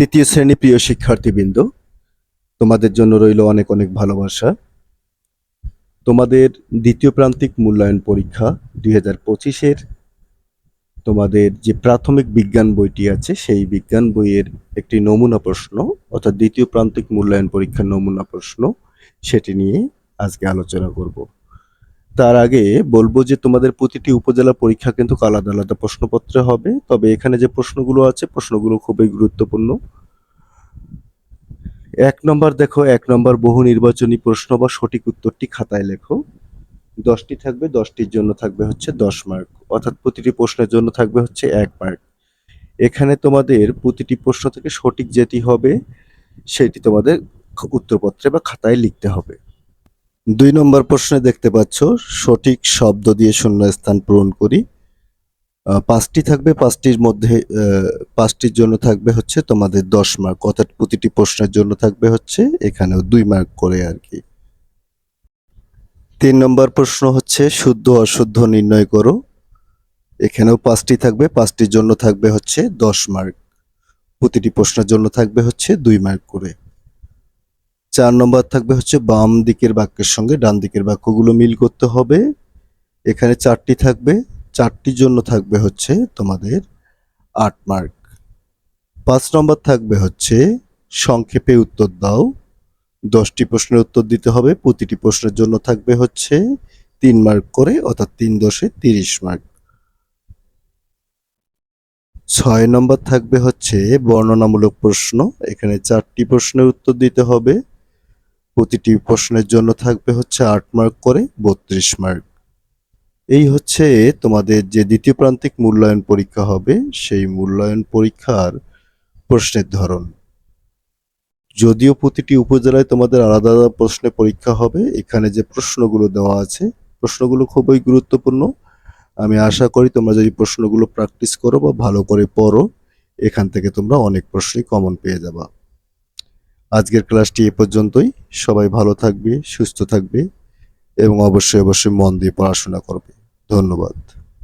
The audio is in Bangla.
তৃতীয় শ্রেণি প্রিয় শিক্ষার্থীবৃন্দ, তোমাদের জন্য রইল অনেক অনেক ভালোবাসা। তোমাদের দ্বিতীয় প্রান্তিক মূল্যায়ন পরীক্ষা দুই হাজার পঁচিশের। তোমাদের যে প্রাথমিক বিজ্ঞান বইটি আছে, সেই বিজ্ঞান বইয়ের একটি নমুনা প্রশ্ন, অর্থাৎ দ্বিতীয় প্রান্তিক মূল্যায়ন পরীক্ষার নমুনা প্রশ্ন, সেটি নিয়ে আজকে আলোচনা করব। তার আগে বলব যে তোমাদের প্রতিটি উপজেলা পরীক্ষা কিন্তু আলাদা আলাদা প্রশ্নপত্রে হবে। তবে এখানে যে প্রশ্নগুলো আছে, প্রশ্নগুলো খুবই গুরুত্বপূর্ণ। এক নম্বর দেখো, এক নম্বর বহু নির্বাচনী প্রশ্ন বা সঠিক উত্তরটি খাতায় লেখো। দশটি থাকবে, দশটির জন্য থাকবে হচ্ছে দশ মার্ক। অর্থাৎ প্রতিটি প্রশ্নের জন্য থাকবে হচ্ছে এক মার্ক। এখানে তোমাদের প্রতিটি প্রশ্ন থেকে সঠিক যেটি হবে, সেটি তোমাদের উত্তরপত্রে বা খাতায় লিখতে হবে। দুই নম্বর প্রশ্নে দেখতে পাচ্ছ, সঠিক শব্দ দিয়ে শূন্যস্থান পূরণ করি। পাঁচটি থাকবে, পাঁচটির মধ্যে পাঁচটির জন্য থাকবে হচ্ছে তোমাদের দশ মার্ক অর্থাৎ প্রতিটি প্রশ্নের জন্য থাকবে হচ্ছে এখানেও দুই মার্ক করে আর কি। তিন নম্বর প্রশ্ন হচ্ছে, শুদ্ধ অশুদ্ধ নির্ণয় করো। এখানেও পাঁচটি থাকবে, পাঁচটির জন্য থাকবে হচ্ছে দশ মার্ক প্রতিটি প্রশ্নের জন্য থাকবে হচ্ছে দুই মার্ক করে। চার নম্বর থাকবে হচ্ছে বাম দিকের বাক্যের সঙ্গে ডান দিকের বাক্যগুলো মিল করতে হবে। এখানে চারটি থাকবে, চারটির জন্য থাকবে হচ্ছে তোমাদের আট মার্ক। পাঁচ নম্বর থাকবে হচ্ছে সংক্ষেপে উত্তর দাও। দশটি প্রশ্নের উত্তর দিতে হবে, প্রতিটি প্রশ্নের জন্য থাকবে হচ্ছে তিন মার্ক করে, অর্থাৎ তিন দশে তিরিশ মার্ক। ছয় নম্বর থাকবে হচ্ছে বর্ণনামূলক প্রশ্ন, এখানে চারটি প্রশ্নের উত্তর দিতে হবে। প্রতিটি প্রশ্নের জন্য থাকবে হচ্ছে আট মার্ক করে বত্রিশ মার্ক এই হচ্ছে তোমাদের যে দ্বিতীয় প্রান্তিক মূল্যায়ন পরীক্ষা হবে, সেই মূল্যায়ন পরীক্ষার প্রশ্নের ধরন। যদিও প্রতিটি উপজেলায় তোমাদের আলাদা আলাদা প্রশ্নে পরীক্ষা হবে, এখানে যে প্রশ্নগুলো দেওয়া আছে, প্রশ্নগুলো খুবই গুরুত্বপূর্ণ। আমি আশা করি তোমরা যদি প্রশ্নগুলো প্র্যাকটিস করো বা ভালো করে পড়ো, এখান থেকে তোমরা অনেক প্রশ্নই কমন পেয়ে যাবা। আজকের ক্লাসটি এ পর্যন্তই। সবাই ভালো থাকবে, সুস্থ থাকবে এবং অবশ্যই অবশ্যই মন দিয়ে পড়াশোনা করবে। ধন্যবাদ।